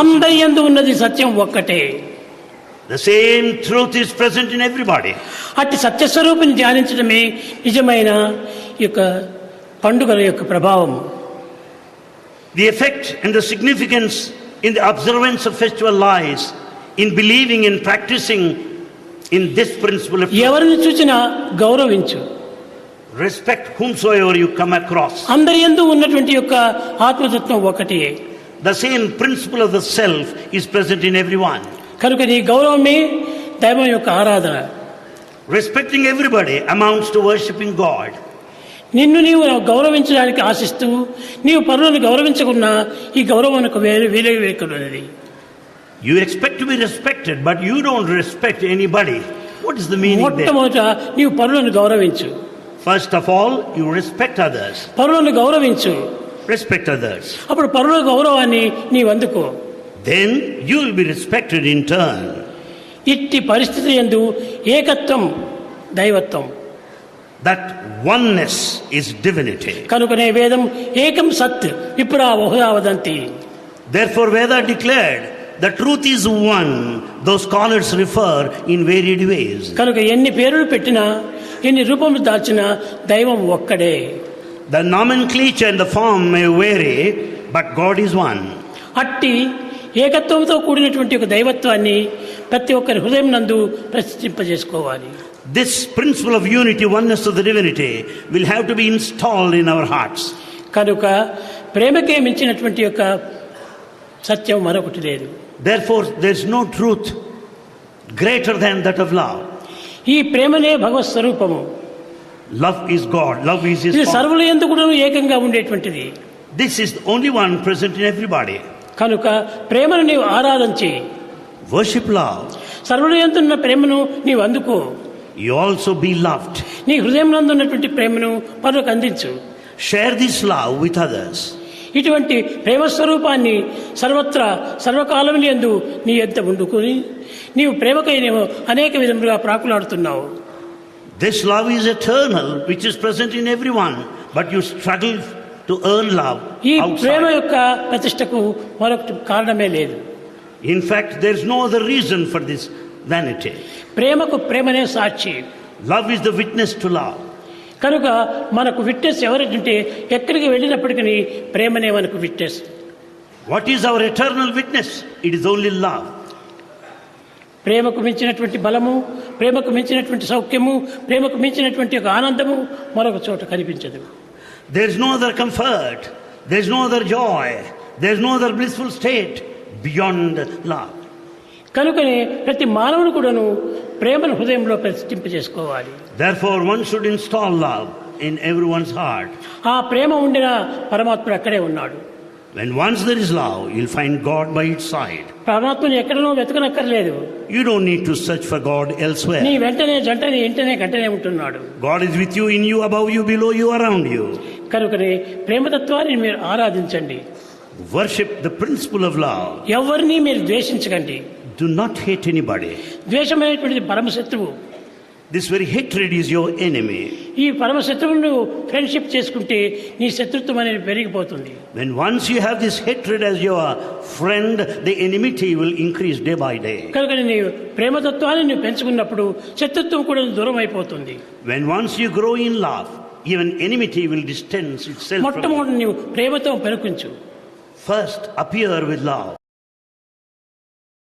అందరి యందు ఉన్నది సత్యం ఒక్కటే The same truth is present in everybody. అట్టి సత్యస్వరూపిని ధ్యానించడమే నిజమైన యొక్క పండుగల యొక్క The effect and the significance in the observance of festival lies in believing and practicing in this principle of ఎవరిని చూసినా గౌరవించు respect whomsoever you come across. అందరి యందు ఉన్నటువంటి యొక్క ఆత్మతత్వం ఒకటి The same principle of the self is present in everyone. కనుక నీ గౌరవమే దైవం యొక్క ఆరాధన Respecting everybody amounts to worshipping God. నిన్ను నీవు గౌరవించడానికి ఆశిస్తూ నీవు పరులను గౌరవించకున్నా ఈ గౌరవానికి వేలు విలువేకున్నది You expect to be respected, but you don't respect anybody. What is the meaning there? మొట్టమొదట నీవు పరులను గౌరవించు First of all, you respect others. పరులను గౌరవించు Respect others. అప్పుడు పరుల గౌరవాన్ని నీవు అందుకో Then you will be respected in turn. ఇట్టి పరిస్థితి ఎందు ఏకత్వం దైవత్వం That oneness is divinity. కనుకనే వేదం ఏకం సత్ విప్రా Bahuda వదంతి Therefore, Veda declared the truth is one. Those scholars refer in varied ways. కనుక ఎన్ని పేర్లు పెట్టినా ఎన్ని రూపములు దాల్చినా దైవం ఒక్కడే The nomenclature and the form may vary, but God is one. అట్టి ఏకత్వంతో కూడినటువంటి ఒక దైవత్వాన్ని ప్రతి ఒక్కరి హృదయం నందు ప్రతిష్ఠింపజేసుకోవాలి This principle of unity, oneness of the divinity, will have to be installed in our hearts. కనుక ప్రేమకే మించినటువంటి యొక్క సత్యం మరొకటి లేదు Therefore, there is no truth greater than that of love. ఈ ప్రేమనే భగవత్ స్వరూపము Love is God, love is His ఇది. సర్వుల ఎందుకు ఏకంగా ఉండేటువంటిది This is the only one present in everybody. కనుక ప్రేమను నీవు ఆరాధించి Worship love. సర్వుల ఎందున్న ప్రేమను నీవు అందుకో You also be loved. నీ హృదయం నందున్నటువంటి ప్రేమను పరులకు అందించు Share this love with others. ఇటువంటి ప్రేమ స్వరూపాన్ని సర్వత్రా సర్వకాలం ఎందు నీ ఎంత ఉండుకొని నీవు ప్రేమకై నీవు అనేక విధములుగా ప్రాకులాడుతున్నావు This love is eternal, which is present in everyone, but you struggle to earn love ఈ ప్రేమ. యొక్క ప్రతిష్టకు మరొకటి కారణమే లేదు In fact, there is no other reason for this vanity. ప్రేమకు ప్రేమనే సాక్షి Love is the witness to love. కనుక మనకు విట్నెస్ ఎవరంటే ఎక్కడికి వెళ్ళినప్పటికీ ప్రేమనే మనకు witness What is our eternal witness? It is only love. ప్రేమకు మించినటువంటి బలము ప్రేమకు మించినటువంటి సౌఖ్యము ప్రేమకు మించినటువంటి ఒక ఆనందము మరొక చోట కనిపించదు. There is no other comfort there is no other joy there is no other blissful state beyond లా కనుకనే ప్రతి మానవుని కూడాను ప్రేమను హృదయంలో ప్రతిష్టింప చేసుకోవాలి there one should install love in everyone's heart ఆ ప్రేమ ఉండిన పరమాత్మ అక్కడే ఉన్నాడు. When once there is love, you'll find God by its side. పరమాత్మను ఎక్కడనో వెతకనక్కర్లేదు You don't need to search for God నీ elsewhere. వెంటనే జంటనే ఇంటనే గంటనే ఉంటున్నాడు God is with you, in you, above you, below you, around you. కనుకనే ప్రేమతత్వాన్ని మీరు ఆరాధించండి Worship the principle of love. ఎవరిని మీరు ద్వేషించకండి Do not hate anybody. ద్వేషమైనటువంటిది పరమశత్రువు This very hatred is your enemy. ఈ పరమశత్రువును ఫ్రెండ్షిప్ చేసుకుంటే నీ శత్రుత్వం అనేది పెరిగిపోతుంది When once you have this hatred as your friend, the enmity will increase day by day. కనుక నీవు ప్రేమతత్వాన్ని నువ్వు పెంచుకున్నప్పుడు శత్రుత్వం కూడా దూరం అయిపోతుంది When once you grow in love, even enmity will distance itself from you. మొట్టమొదటి నీవు ప్రేమతో పెరుకుంచు First, appear with love.